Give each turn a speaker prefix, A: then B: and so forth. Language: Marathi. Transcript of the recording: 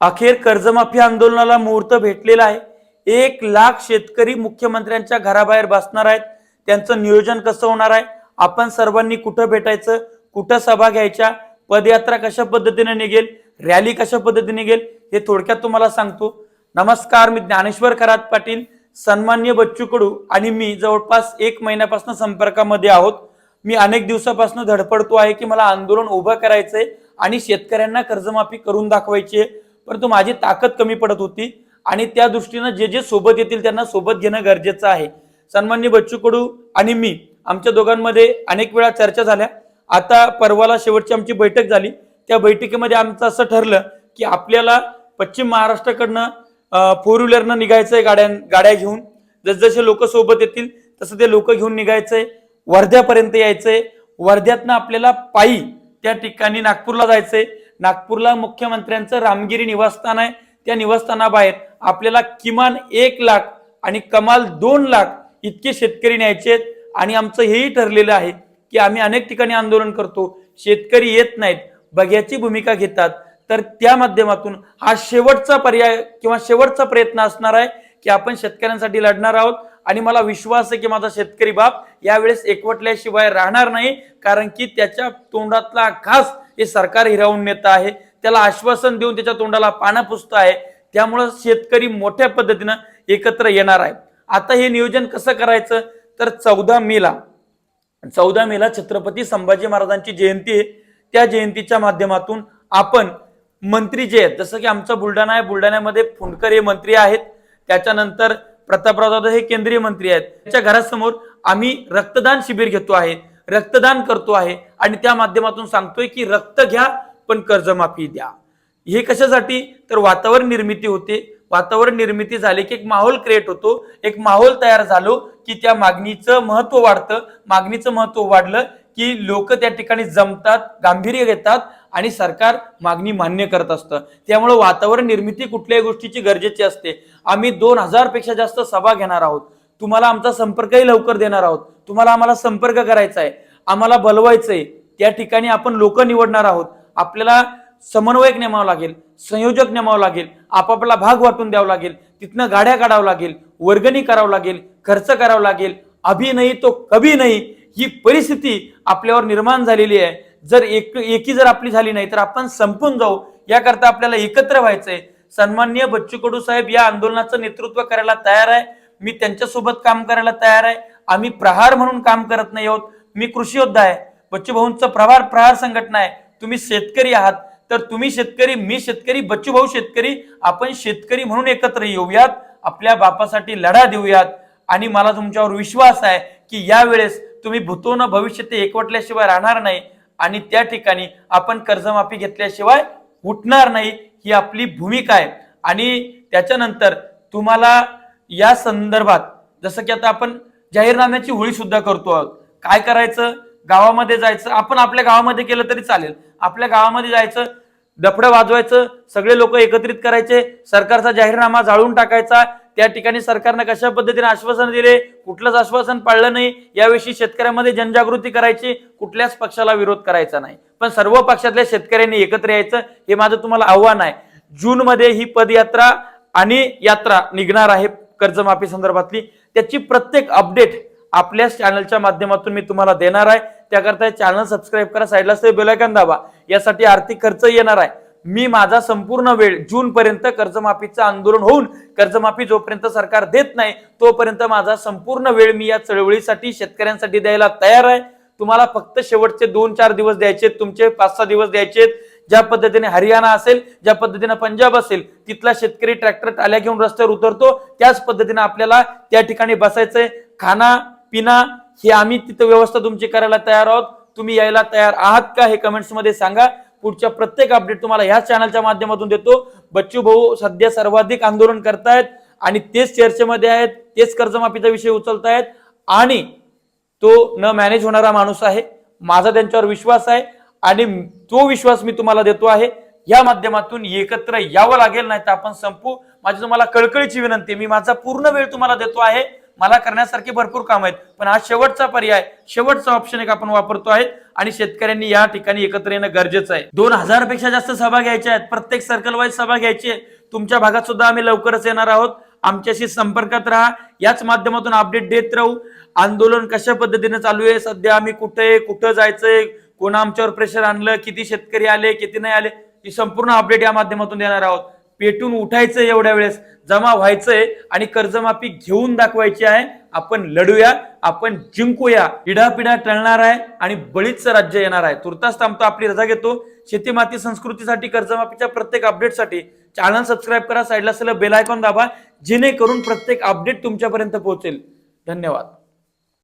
A: अखेर कर्जमाफी आंदोलनाला मुहूर्त भेटलेला आहे. एक लाख शेतकरी मुख्यमंत्र्यांच्या घराबाहेर बसणार आहेत. त्यांचं नियोजन कसं होणार आहे? आपण सर्वांनी कुठं भेटायचं? कुठं सभा घ्यायच्या? पदयात्रा कशा पद्धतीने निघेल? रॅली कशा पद्धतीने निघेल? हे थोडक्यात तुम्हाला सांगतो. नमस्कार मी ज्ञानेश्वर खरात पाटील सन्मान्य बच्चू कडू आणि मी जवळपास एक महिन्यापासून संपर्कामध्ये आहोत. मी अनेक दिवसापासून धडपडतो आहे की मला आंदोलन उभं करायचंय आणि शेतकऱ्यांना कर्जमाफी करून दाखवायची आहे. परंतु माझी ताकद कमी पडत होती आणि त्या दृष्टीनं जे जे सोबत येतील त्यांना सोबत घेणं गरजेचं आहे. सन्मान्य बच्चू कडू आणि मी आमच्या दोघांमध्ये अनेक वेळा चर्चा झाल्या. आता परवाला शेवटची आमची बैठक झाली. त्या बैठकीमध्ये आमचं असं ठरलं की आपल्याला पश्चिम महाराष्ट्राकडनं फोर व्हीलरनं निघायचंय गाड्या गाड्या घेऊन. जसजसे लोक सोबत येतील तसं ते लोक घेऊन निघायचंय. वर्ध्यापर्यंत यायचंय. वर्ध्यातनं आपल्याला पायी त्या ठिकाणी नागपूरला जायचंय. नागपूरला मुख्यमंत्र्यांचं रामगिरी निवासस्थान आहे. त्या निवासस्थानाबाहेर आपल्याला किमान एक लाख आणि कमाल दोन लाख इतके शेतकरी न्यायचे आहेत. आणि आमचं हेही ठरलेलं आहे की आम्ही अनेक ठिकाणी आंदोलन करतो. शेतकरी येत नाहीत बघ्याची भूमिका घेतात. तर त्या माध्यमातून हा शेवटचा पर्याय किंवा शेवटचा प्रयत्न असणार आहे की आपण शेतकऱ्यांसाठी लढणार आहोत. आणि मला विश्वास आहे की माझा शेतकरी बाप यावेळेस एकवटल्याशिवाय राहणार नाही कारण की त्याच्या तोंडातला खास हे सरकार हिरावून नेत आहे. त्याला आश्वासन देऊन त्याच्या तोंडाला पानं पुसत आहे. त्यामुळं शेतकरी मोठ्या पद्धतीनं एकत्र येणार आहे. आता हे नियोजन कसं करायचं? तर चौदा मेला. चौदा मेला छत्रपती संभाजी महाराजांची जयंती आहे. त्या जयंतीच्या माध्यमातून आपण मंत्री जे आहेत जसं की आमचा बुलढाणा आहे. बुलढाण्यामध्ये फुंडकर हे मंत्री आहेत. त्याच्यानंतर प्रतापराव जाधव हे केंद्रीय मंत्री आहेत. त्याच्या घरासमोर आम्ही रक्तदान शिबिर घेतो आहे. रक्तदान करतो आहे आणि त्या माध्यमातून सांगतोय की रक्त घ्या पण कर्जमाफी द्या. हे कशासाठी? तर वातावरण निर्मिती होते. वातावरण निर्मिती झाली की एक माहोल क्रिएट होतो. एक माहोल तयार झालो की त्या मागणीचं महत्त्व वाढतं. मागणीचं महत्त्व वाढलं की लोक त्या ठिकाणी जमतात गांभीर्य घेतात आणि सरकार मागणी मान्य करत असतं. त्यामुळे वातावरण निर्मिती कुठल्याही गोष्टीची गरजेची असते. आम्ही दोन हजारपेक्षा जास्त सभा घेणार आहोत. तुम्हाला आमचा संपर्कही लवकर देणार आहोत. तुम्हाला आम्हाला संपर्क करायचा आहे. आम्हाला बलवायचंय. त्या ठिकाणी आपण लोक निवडणार आहोत. आपल्याला समन्वयक नेमावं लागेल संयोजक नेमावं लागेल आपापला भाग वाटून द्यावं लागेल तिथनं गाड्या काढावं लागेल वर्गणी करावं लागेल खर्च करावा लागेल. अभि नाही तो कभी नाही ही परिस्थिती आपल्यावर निर्माण झालेली आहे. जर एक एकी जर आपली झाली नाही तर आपण संपून जाऊ. याकरता आपल्याला एकत्र व्हायचंय. सन्माननीय बच्चू कडू साहेब या आंदोलनाचं नेतृत्व करायला तयार आहे. मी त्यांच्यासोबत काम करायला तयार आहे. आम्ही प्रहार म्हणून काम करत नाही आहोत. मी कृषी योद्धा आहे. बच्चू भाऊंचं प्रहार प्रहार संघटना आहे. तुम्ही शेतकरी आहात. तर तुम्ही शेतकरी मी शेतकरी बच्चू भाऊ शेतकरी आपण शेतकरी म्हणून एकत्र येऊयात. आपल्या बापासाठी लढा देऊयात. आणि मला तुमच्यावर विश्वास आहे की यावेळेस तुम्ही भूतोन भविष्य ते एकवटल्याशिवाय राहणार नाही. आणि त्या ठिकाणी आपण कर्जमाफी घेतल्याशिवाय उठणार नाही. ही आपली भूमिका आहे. आणि त्याच्यानंतर तुम्हाला या संदर्भात जसं की आता आपण जाहीरनाम्याची होळी सुद्धा करतो आहोत. काय करायचं? गावामध्ये जायचं. आपण आपल्या गावामध्ये केलं तरी चालेल. आपल्या गावामध्ये जायचं डफडं वाजवायचं सगळे लोक एकत्रित करायचे सरकारचा जाहीरनामा जाळून टाकायचा. त्या ठिकाणी सरकारनं कशा पद्धतीने आश्वासन दिले? कुठलंच आश्वासन पाळलं नाही. याविषयी शेतकऱ्यांमध्ये जनजागृती करायची. कुठल्याच पक्षाला विरोध करायचा नाही. पण सर्व पक्षातल्या शेतकऱ्यांनी एकत्र यायचं हे माझं तुम्हाला आव्हान आहे. जून मध्ये ही पदयात्रा आणि यात्रा निघणार आहे कर्जमाफी संदर्भातली. त्याची प्रत्येक अपडेट आपल्याच चॅनलच्या माध्यमातून मी तुम्हाला देणार आहे. त्याकरता चॅनल सबस्क्राईब करा साईडला बेलायकन दाबा. यासाठी आर्थिक खर्च येणार आहे. मी माझा संपूर्ण वेळ जून पर्यंत कर्जमाफीचं आंदोलन होऊन कर्जमाफी जोपर्यंत सरकार देत नाही तोपर्यंत माझा संपूर्ण वेळ मी या चळवळीसाठी शेतकऱ्यांसाठी द्यायला तयार आहे. तुम्हाला फक्त शेवटचे दोन चार दिवस द्यायचे तुमचे पाच सहा दिवस द्यायचे ज्या पद्धतीने हरियाणा असेल ज्या पद्धतीने पंजाब असेल तिथला शेतकरी ट्रॅक्टर टाल्या घेऊन रस्त्यावर उतरतो. त्याच पद्धतीने आपल्याला त्या ठिकाणी बसायचंय. खाना पिना हे आम्ही तिथं व्यवस्था तुमची करायला तयार आहोत. तुम्ही यायला तयार आहात का हे कमेंट्समध्ये सांगा. पुढच्या प्रत्येक अपडेट तुम्हाला ह्या चॅनलच्या माध्यमातून देतो. बच्चू भाऊ सध्या सर्वाधिक आंदोलन करतायत आणि तेच चर्चेमध्ये आहेत तेच कर्जमाफीचा विषय उचलतायत आणि तो न मॅनेज होणारा माणूस आहे. माझा त्यांच्यावर विश्वास आहे आणि तो विश्वास मी तुम्हाला देतो आहे. या माध्यमातून एकत्र यावं लागेल नाही तर आपण संपू. माझी तुम्हाला कळकळीची विनंती मी माझा पूर्ण वेळ तुम्हाला देतो आहे. मला करण्यासारखे भरपूर काम आहेत पण हा शेवटचा पर्याय शेवटचा ऑप्शन एक आपण वापरतो आहे आणि शेतकऱ्यांनी या ठिकाणी एकत्र येणं गरजेचं आहे. दोन हजारपेक्षा जास्त सभा घ्यायच्या आहेत प्रत्येक सर्कल वाईज सभा घ्यायची आहे. तुमच्या भागात सुद्धा आम्ही लवकरच येणार आहोत. आमच्याशी संपर्कात राहा. याच माध्यमातून अपडेट देत राहू. आंदोलन कशा पद्धतीने चालू आहे? सध्या आम्ही कुठे कुठं जायचंय? कोण आमच्यावर प्रेशर आणलं? किती शेतकरी आले? किती नाही आले? ही संपूर्ण अपडेट या माध्यमातून देणार आहोत. पेटून उठायचं एवढ्या वेळेस जमा व्हायचंय आणि कर्जमाफी घेऊन दाखवायची आहे. आपण लढूया आपण जिंकूया पिढा टळणार आहे आणि बळीचं राज्य येणार आहे. तुर्तास थांबतो आपली रजा घेतो. शेती माती संस्कृतीसाठी कर्जमाफीच्या प्रत्येक अपडेटसाठी चॅनल सबस्क्राईब करा साईडला असलेलं बेल आयकॉन दाबा जेणेकरून प्रत्येक अपडेट तुमच्यापर्यंत पोहोचेल. धन्यवाद.